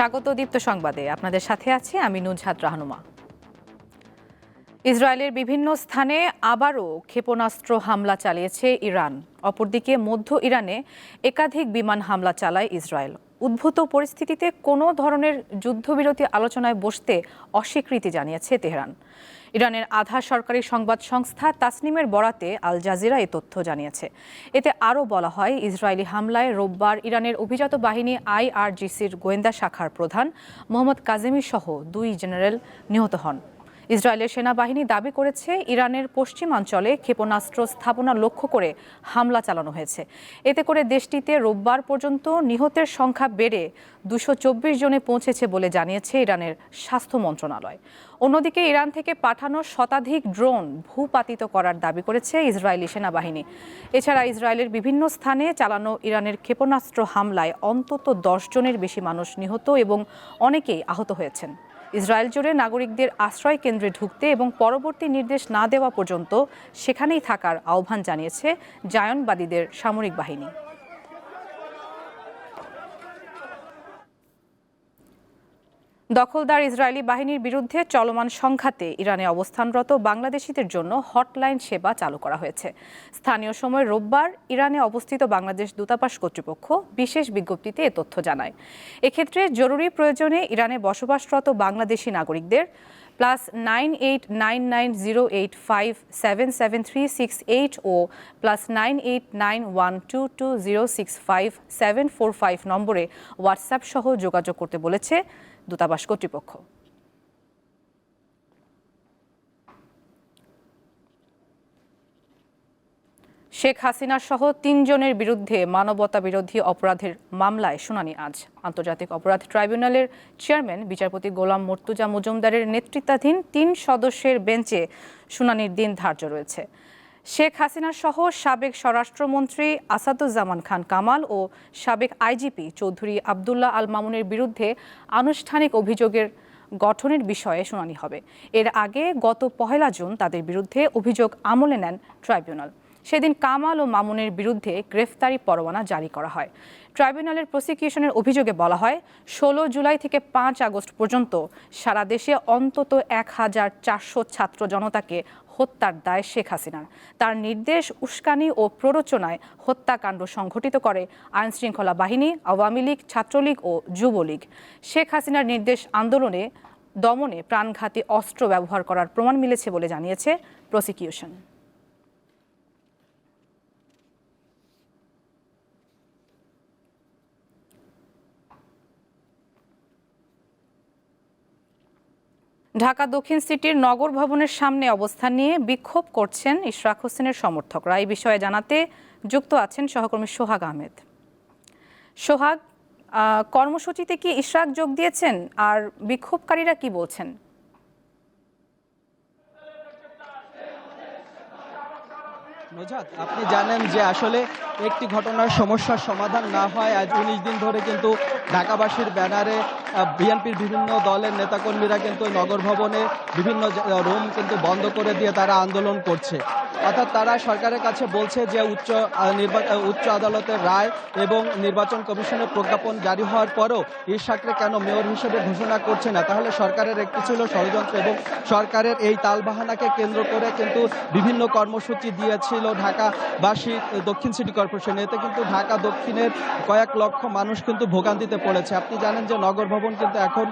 স্বাগত দীপ্ত সংবাদে। আপনাদের সাথে আছি আমি নুজহাত রাহনুমা। ইসরায়েলের বিভিন্ন স্থানে আবারও ক্ষেপণাস্ত্র হামলা চালিয়েছে ইরান। অপরদিকে মধ্য ইরানে একাধিক বিমান হামলা চালায় ইসরায়েল। উদ্ভূত পরিস্থিতিতে কোনো ধরনের যুদ্ধবিরতি আলোচনায় বসতে অস্বীকৃতি জানিয়েছে তেহরান। ইরানের আধা সরকারি সংবাদ সংস্থা তাসনিমের বরাতে আল জাজিরা এ তথ্য জানিয়েছে। এতে আরও বলা হয়, ইসরায়েলি হামলায় রোববার ইরানের অভিজাত বাহিনী আইআরজিসির গোয়েন্দা শাখার প্রধান মোহাম্মদ কাজেমি সহ দুই জেনারেল নিহত হন। ইসরায়েলের সেনাবাহিনী দাবি করেছে ইরানের পশ্চিমাঞ্চলে ক্ষেপণাস্ত্র স্থাপনা লক্ষ্য করে হামলা চালানো হয়েছে। এতে করে দেশটিতে রোববার পর্যন্ত নিহতের সংখ্যা বেড়ে দুশো চব্বিশ জনে পৌঁছেছে বলে জানিয়েছে ইরানের স্বাস্থ্য মন্ত্রণালয়। অন্যদিকে ইরান থেকে পাঠানো শতাধিক ড্রোন ভূপাতিত করার দাবি করেছে ইসরায়েলি সেনাবাহিনী। এছাড়া ইসরায়েলের বিভিন্ন স্থানে চালানো ইরানের ক্ষেপণাস্ত্র হামলায় অন্তত দশ জনের বেশি মানুষ নিহত এবং অনেকেই আহত হয়েছেন। ইসরায়েল জুড়ে নাগরিকদের আশ্রয় কেন্দ্রে ঢুকতে এবং পরবর্তী নির্দেশ না দেওয়া পর্যন্ত সেখানেই থাকার আহ্বান জানিয়েছে জায়নবাদীদের সামরিক বাহিনী। দখলদার ইসরায়েলি বাহিনীর বিরুদ্ধে চলমান সংঘাতে ইরানে অবস্থানরত বাংলাদেশিদের জন্য হটলাইন সেবা চালু করা হয়েছে। স্থানীয় সময় রোববার ইরানে অবস্থিত বাংলাদেশ দূতাবাস কর্তৃপক্ষ বিশেষ বিজ্ঞপ্তিতে এ তথ্য জানায়। এক্ষেত্রে জরুরি প্রয়োজনে ইরানে বসবাসরত বাংলাদেশি নাগরিকদের plus nine eight nine nine zero eight five seven seven three six eight ও plus nine eight nine one two two zero six five seven four five নম্বরে হোয়াটসঅ্যাপ সহ যোগাযোগ করতে বলেছে দূতাবাস কর্তৃপক্ষ। শেখ হাসিনা সহ তিনজনের বিরুদ্ধে মানবতা বিরোধী অপরাধের মামলায় শুনানি আজ। আন্তর্জাতিক অপরাধ ট্রাইব্যুনালের চেয়ারম্যান, বিচারপতি গোলাম মর্তুজা মজুমদারের নেতৃত্বাধীন তিন সদস্যের বেঞ্চে শুনানির দিন ধার্য রয়েছে। শেখ হাসিনা সহ সাবেক স্বরাষ্ট্রমন্ত্রী আসাদুজ্জামান খান কামাল ও সাবেক আইজিপি চৌধুরী আবদুল্লাহ আল মামুনের বিরুদ্ধে আনুষ্ঠানিক অভিযোগের গঠনের বিষয়ে শুনানি হবে। এর আগে গত পহেলা জুন তাদের বিরুদ্ধে অভিযোগ আমলে নেন ট্রাইব্যুনাল। সেদিন কামাল ও মামুনের বিরুদ্ধে গ্রেফতারি পরোয়ানা জারি করা হয়। ট্রাইব্যুনালের প্রসিকিউশনের অভিযোগে বলা হয়, ষোলো জুলাই থেকে পাঁচ আগস্ট পর্যন্ত সারা দেশে অন্তত এক হাজার চারশো ছাত্র জনতাকে হত্যার দায় শেখ হাসিনার। তার নির্দেশ, উস্কানি ও প্ররোচনায় হত্যাকাণ্ড সংঘটিত করে আইনশৃঙ্খলা বাহিনী, আওয়ামী লীগ, ছাত্রলীগ ও যুবলীগ। শেখ হাসিনার নির্দেশ আন্দোলনে দমনে প্রাণঘাতী অস্ত্র ব্যবহার করার প্রমাণ মিলেছে বলে জানিয়েছে প্রসিকিউশন। ঢাকা দক্ষিণ সিটির নগর ভবনের সামনে অবস্থান নিয়ে বিক্ষোভ করছেন ইশরাক হোসেনের সমর্থকরা। এই বিষয়ে জানাতে যুক্ত আছেন সহকর্মী সোহাগ আহমেদ। সোহাগ কর্মসূচিতে কি ইশরাক যোগ দিয়েছেন? আর বিক্ষোভকারীরা কি বলছেন? নজাত, আপনি জানেন যে আসলে একটি ঘটনার সমস্যার সমাধান না হয়, আজ উনিশ দিন ধরে কিন্তু ঢাকাবাসীর ব্যানারে বিএনপির বিভিন্ন দলের নেতাকর্মীরা কিন্তু নগর ভবনে বিভিন্ন রুম কিন্তু বন্ধ করে দিয়ে তারা আন্দোলন করছে। অর্থাৎ তারা সরকারের কাছে বলছে যে উচ্চ উচ্চ আদালতের রায় এবং নির্বাচন কমিশনের প্রজ্ঞাপন জারি হওয়ার পরও ইরশাককে কেন মেয়র হিসেবে ঘোষণা করছে না? তাহলে সরকারের একটি ছিল ষড়যন্ত্র এবং সরকারের এই তালবাহানাকে কেন্দ্র করে কিন্তু বিভিন্ন কর্মসূচি দিয়েছিল ঢাকাবাসী, দক্ষিণ সিটি কর্পোরেশন। এতে কিন্তু ঢাকা দক্ষিণের কয়েক লক্ষ মানুষ কিন্তু ভোগান্তিতে পড়েছে। আপনি জানেন যে নগর ভবন কিন্তু এখন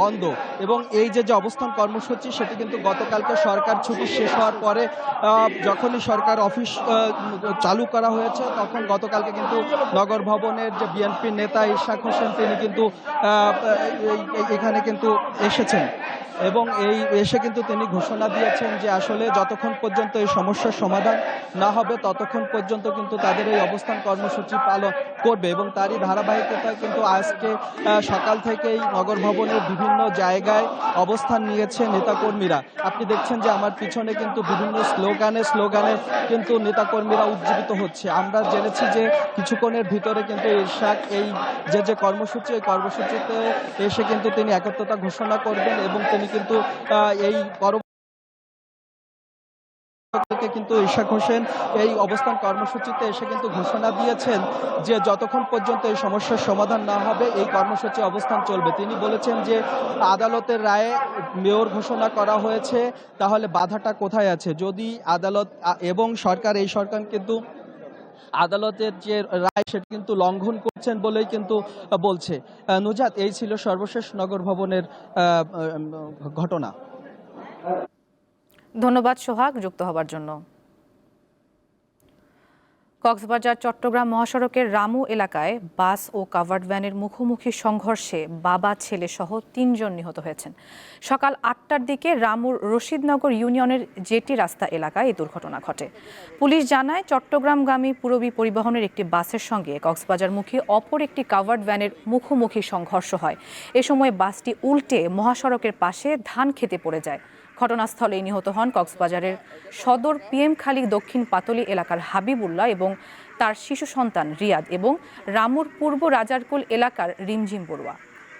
বন্ধ এবং এই যে যে অবস্থান কর্মসূচি, সেটি কিন্তু গতকালকে সরকার ছুটি শেষ হওয়ার পরে যখনই সরকার অফিস চালু করা হয়েছে, তখন গতকালকে কিন্তু নগর ভবনের যে বিএনপির নেতা ইশাক হোসেন, তিনি কিন্তু এখানে কিন্তু এসেছেন এবং এই, এসে কিন্তু তিনি ঘোষণা দিয়েছেন যে আসলে যতক্ষণ পর্যন্ত এই সমস্যার সমাধান না হবে, ততক্ষণ পর্যন্ত কিন্তু তাদের এই অবস্থান কর্মসূচি পালন করবে এবং তারই ধারাবাহিকতায় কিন্তু আজকে সকাল থেকেই নগর ভবনের বিভিন্ন জায়গায় অবস্থান নিয়েছে নেতাকর্মীরা। আপনি দেখছেন যে আমার পিছনে কিন্তু বিভিন্ন স্লোগানে স্লোগানে কিন্তু নেতাকর্মীরা উজ্জীবিত হচ্ছে। আমরা জেনেছি যে কিছুক্ষণের ভিতরে কিন্তু ইরশাক এই যে যে কর্মসূচি, এই কর্মসূচিতে এসে কিন্তু তিনি একত্রতা ঘোষণা করবেন এবং তিনি কিন্তু এই পরবর্তী কিন্তু ইশাক হোসেন এই অবস্থান কর্মসূচিতে এসে কিন্তু ঘোষণা দিয়েছেন যে যতক্ষণ পর্যন্ত এই সমস্যার সমাধান না হবে, এই কর্মসূচি অবস্থান চলবে। তিনি বলেছেন যে আদালতের রায়ে মেয়র ঘোষণা করা হয়েছে, তাহলে বাধাটা কোথায় আছে? যদি আদালত, এবং সরকার, এই সরকার কিন্তু আদালতের যে রায়, সেটা কিন্তু লঙ্ঘন করছেন বলেই কিন্তু বলছে। নুজাত, এই ছিল সর্বশেষ নগর ভবনের ঘটনা। ধন্যবাদ সোহাগ যুক্ত হবার জন্য। কক্সবাজার, চট্টগ্রাম মহাসড়কের রামু এলাকায় বাস ও কাভার্ড ভ্যানের মুখোমুখি সংঘর্ষে বাবা, ছেলে সহ তিনজন নিহত হয়েছেন। সকাল আটটার দিকে রামুর রশিদনগর ইউনিয়নের জেটি রাস্তা এলাকায় এই দুর্ঘটনা ঘটে। পুলিশ জানায়, চট্টগ্রামগামী পুরবী পরিবহনের একটি বাসের সঙ্গে কক্সবাজারমুখী অপর একটি কাভার্ড ভ্যানের মুখোমুখি সংঘর্ষ হয়। এ সময় বাসটি উল্টে মহাসড়কের পাশে ধান খেতে পড়ে যায়। ঘটনাস্থলে নিহত হন কক্সবাজারের সদর পিএম খালি দক্ষিণ পাতলি এলাকার হাবিবুল্লাহ এবং তার শিশু সন্তান রিয়াদ এবং রামুর পূর্ব রাজারকুল এলাকার রিমঝিম বড়ুয়া।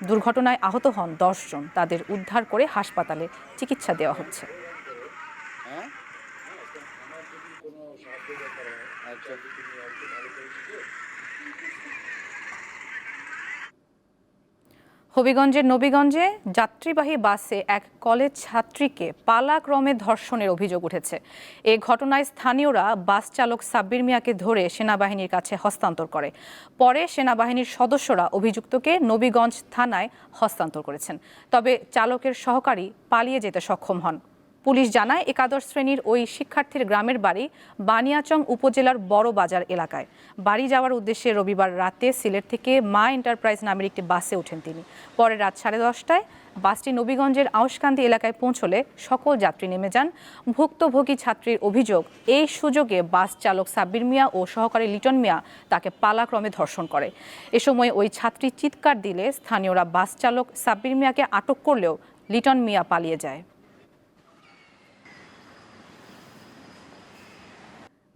দুর্ঘটনায় আহত হন দশজন তাদের উদ্ধার করে হাসপাতালে চিকিৎসা দেওয়া হচ্ছে। হবিগঞ্জের নবীগঞ্জে যাত্রীবাহী বাসে এক কলেজ ছাত্রীকে পালাক্রমে ধর্ষণের অভিযোগ উঠেছে। এ ঘটনায় স্থানীয়রা বাস চালক সাব্বির মিয়াকে ধরে সেনাবাহিনীর কাছে হস্তান্তর করে। পরে সেনাবাহিনীর সদস্যরা অভিযুক্তকে নবীগঞ্জ থানায় হস্তান্তর করেছেন। তবে চালকের সহকারী পালিয়ে যেতে সক্ষম হন। পুলিশ জানায় একাদশ শ্রেণির ওই শিক্ষার্থীর গ্রামের বাড়ি বানিয়াচং উপজেলার বড় বাজার এলাকায়। বাড়ি যাওয়ার উদ্দেশ্যে রবিবার রাতে সিলেট থেকে মা এন্টারপ্রাইজ নামের একটি বাসে ওঠেন তিনি। পরে রাত সাড়ে দশটায় বাসটি নবীগঞ্জের আউশকান্দি এলাকায় পৌঁছলে সকল যাত্রী নেমে যান। ভুক্তভোগী ছাত্রীর অভিযোগ, এই সুযোগে বাস চালক সাব্বির মিয়া ও সহকারী লিটন মিয়া তাকে পালাক্রমে ধর্ষণ করে। এ সময় ওই ছাত্রী চিৎকার দিলে স্থানীয়রা বাস চালক সাব্বির মিয়াকে আটক করলেও লিটন মিয়া পালিয়ে যায়।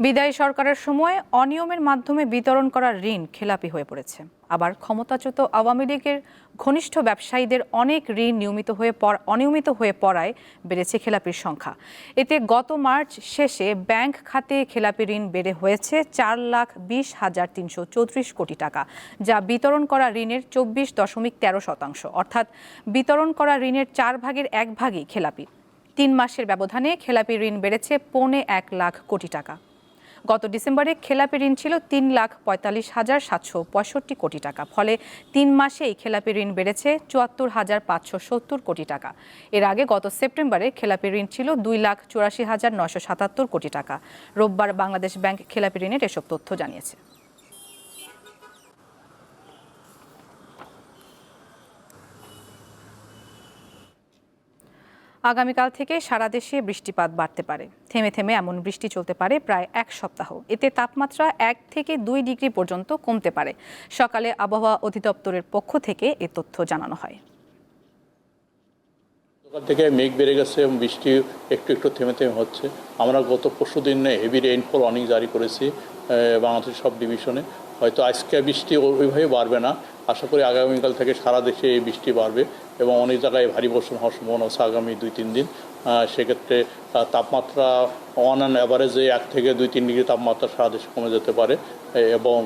বিদায়ী সরকারের সময় অনিয়মের মাধ্যমে বিতরণ করা ঋণ খেলাপি হয়ে পড়েছে। আবার ক্ষমতাচ্যুত আওয়ামী লীগের ঘনিষ্ঠ ব্যবসায়ীদের অনেক ঋণ নিয়মিত হয়ে অনিয়মিত হয়ে পড়ায় বেড়েছে খেলাপির সংখ্যা। এতে গত মার্চ শেষে ব্যাংক খাতে খেলাপি ঋণ বেড়ে হয়েছে চার লাখ বিশ হাজার তিনশো চৌত্রিশ কোটি টাকা, যা বিতরণ করা ঋণের চব্বিশ দশমিক তেরো শতাংশ, অর্থাৎ বিতরণ করা ঋণের চার ভাগের এক ভাগই খেলাপি। তিন মাসের ব্যবধানে খেলাপি ঋণ বেড়েছে পৌনে এক লাখ কোটি টাকা। গত ডিসেম্বরে খেলাপি ঋণ ছিল তিন লাখ পঁয়তাল্লিশ হাজার সাতশো পঁয়ষট্টি কোটি টাকা। ফলে তিন মাসেই খেলাপি ঋণ বেড়েছে চুয়াত্তর হাজার পাঁচশো সত্তর কোটি টাকা। এর আগে গত সেপ্টেম্বরে খেলাপি ঋণ ছিল দুই লাখ চুরাশি হাজার নশো সাতাত্তর কোটি টাকা। রোববার বাংলাদেশ ব্যাংক খেলাপি ঋণের এসব তথ্য জানিয়েছে। আগামীকাল থেকে সারা দেশে বৃষ্টিপাত বাড়তে পারে। থেমে থেমে এমন বৃষ্টি চলতে পারে প্রায় এক সপ্তাহ। এতে তাপমাত্রা এক থেকে দুই ডিগ্রি পর্যন্ত কমতে পারে। সকালে আবহাওয়া অধিদপ্তরের পক্ষ থেকে এ তথ্য জানানো হয়। সকাল থেকে মেঘ বেড়ে গেছে এবং বৃষ্টি একটু একটু থেমে থেমে হচ্ছে। আমরা গত পরশু দিন হেভি রেইনফল অনেক জারি করেছি বাংলাদেশের সব ডিভিশনে হয়তো আজকে বৃষ্টি ওইভাবে বাড়বে না। আশা করি আগামীকাল থেকে সারা দেশে এই বৃষ্টি বাড়বে এবং অনেক জায়গায় ভারী বর্ষণ হওয়ার সম্ভাবনা আছে আগামী দুই, তিন দিন। সেক্ষেত্রে তাপমাত্রা অন অ্যান অ্যাভারেজে এক থেকে দুই, তিন ডিগ্রি তাপমাত্রা সারা দেশে কমে যেতে পারে। এবং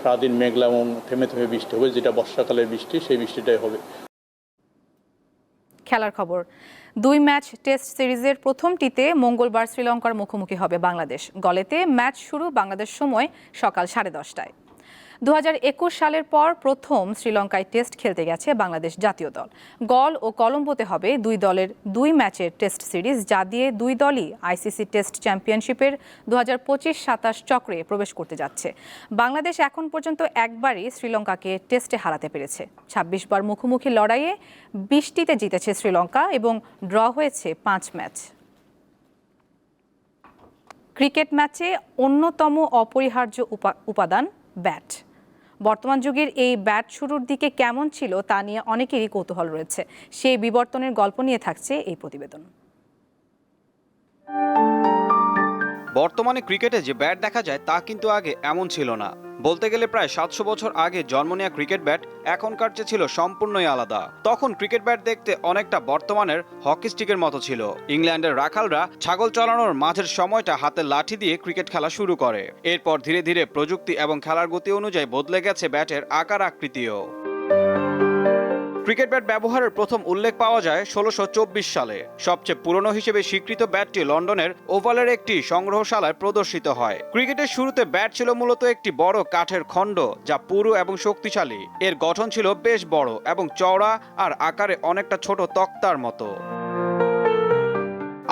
সারাদিন মেঘলা এবং থেমে থেমে বৃষ্টি হবে, যেটা বর্ষাকালের বৃষ্টি, সেই বৃষ্টিটাই হবে। খেলার খবর। দুই ম্যাচ টেস্ট সিরিজের প্রথমটিতে মঙ্গলবার শ্রীলঙ্কার মুখোমুখি হবে বাংলাদেশ। গলেতে ম্যাচ শুরু বাংলাদেশ সময় সকাল সাড়ে দশটায়। দু হাজার একুশ সালের পর প্রথম শ্রীলঙ্কায় টেস্ট খেলতে গেছে বাংলাদেশ জাতীয় দল। গল ও কলম্বোতে হবে দুই দলের দুই ম্যাচের টেস্ট সিরিজ, যা দিয়ে দুই দলই আইসিসি টেস্ট চ্যাম্পিয়নশিপের দু হাজার পঁচিশ সাতাশ চক্রে প্রবেশ করতে যাচ্ছে। বাংলাদেশ এখন পর্যন্ত একবারই শ্রীলঙ্কাকে টেস্টে হারাতে পেরেছে। ছাব্বিশ বার মুখোমুখি লড়াইয়ে বিশটিতে জিতেছে শ্রীলঙ্কা এবং ড্র হয়েছে পাঁচ ম্যাচ। ক্রিকেট ম্যাচে অন্যতম অপরিহার্য উপা- উপাদান ব্যাট। বর্তমান যুগের এই ব্যাট শুরুর দিকে কেমন ছিল তা নিয়ে অনেকেরই কৌতূহল রয়েছে। সেই বিবর্তনের গল্প নিয়ে থাকছে এই প্রতিবেদন। বর্তমানে ক্রিকেটে যে ব্যাট দেখা যায় তা কিন্তু আগে এমন ছিল না। বলতে গেলে প্রায় সাতশো বছর আগে জন্ম নেওয়া ক্রিকেট ব্যাট এখনকার চেয়ে ছিল সম্পূর্ণই আলাদা। তখন ক্রিকেট ব্যাট দেখতে অনেকটা বর্তমানের হকি স্টিকের মতো ছিল। ইংল্যান্ডের রাখালরা ছাগল চালানোর মাঝের সময়টা হাতে লাঠি দিয়ে ক্রিকেট খেলা শুরু করে। এরপর ধীরে ধীরে প্রযুক্তি এবং খেলার গতি অনুযায়ী বদলে গেছে ব্যাটের আকার আকৃতিও। ক্রিকেট ব্যাট ব্যবহারের প্রথম উল্লেখ পাওয়া যায় ষোলোশো সালে। সবচেয়ে পুরনো হিসেবে স্বীকৃত ব্যাটটি লন্ডনের ওভালের একটি সংগ্রহশালায় প্রদর্শিত হয়। ক্রিকেটের শুরুতে ব্যাট ছিল মূলত একটি বড় কাঠের খণ্ড যা পুরু এবং শক্তিশালী। এর গঠন ছিল বেশ বড় এবং চওড়া আর আকারে অনেকটা ছোট তক্তার মতো।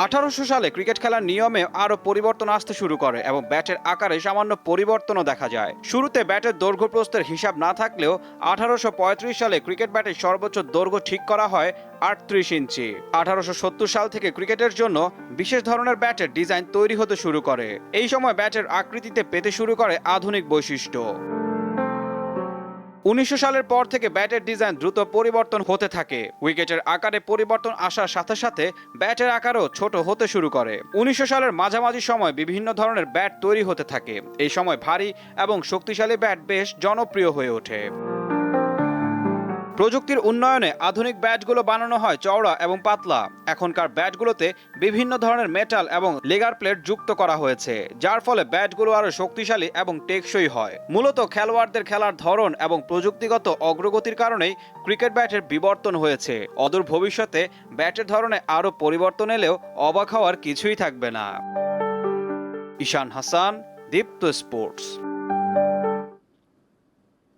আঠারোশো সালে ক্রিকেট খেলার নিয়মে আরও পরিবর্তন আসতে শুরু করে এবং ব্যাটের আকারে সামান্য পরিবর্তনও দেখা যায়। শুরুতে ব্যাটের দৈর্ঘ্য প্রস্থের হিসাব না থাকলেও আঠারোশো পঁয়ত্রিশ সালে ক্রিকেট ব্যাটের সর্বোচ্চ দৈর্ঘ্য ঠিক করা হয় আটত্রিশ ইঞ্চি। আঠারোশো সত্তর সাল থেকে ক্রিকেটের জন্য বিশেষ ধরনের ব্যাটের ডিজাইন তৈরি হতে শুরু করে। এই সময় ব্যাটের আকৃতিতে পেতে শুরু করে আধুনিক বৈশিষ্ট্য। উনিশশো সালের পর থেকে ব্যাটের ডিজাইন দ্রুত পরিবর্তন হতে থাকে। উইকেটের আকারে পরিবর্তন আসার সাথে সাথে ব্যাটের আকারও ছোট হতে শুরু করে। উনিশশো সালের মাঝামাঝি সময় বিভিন্ন ধরনের ব্যাট তৈরি হতে থাকে। এই সময় ভারী এবং শক্তিশালী ব্যাট বেশ জনপ্রিয় হয়ে ওঠে। প্রযুক্তির উন্নয়নে আধুনিক ব্যাটগুলো বানানো হয় চওড়া এবং পাতলা। এখনকার ব্যাটগুলোতে বিভিন্ন ধরনের মেটাল এবং লেগার প্লেট যুক্ত করা হয়েছে, যার ফলে ব্যাটগুলো আরও শক্তিশালী এবং টেকসই হয়। মূলত খেলোয়াড়দের খেলার ধরন এবং প্রযুক্তিগত অগ্রগতির কারণেই ক্রিকেট ব্যাটের বিবর্তন হয়েছে। অদূর ভবিষ্যতে ব্যাটের ধরনে আরও পরিবর্তন এলেও অবাক হওয়ার কিছুই থাকবে না। ঈশান হাসান, দীপ্ত স্পোর্টস।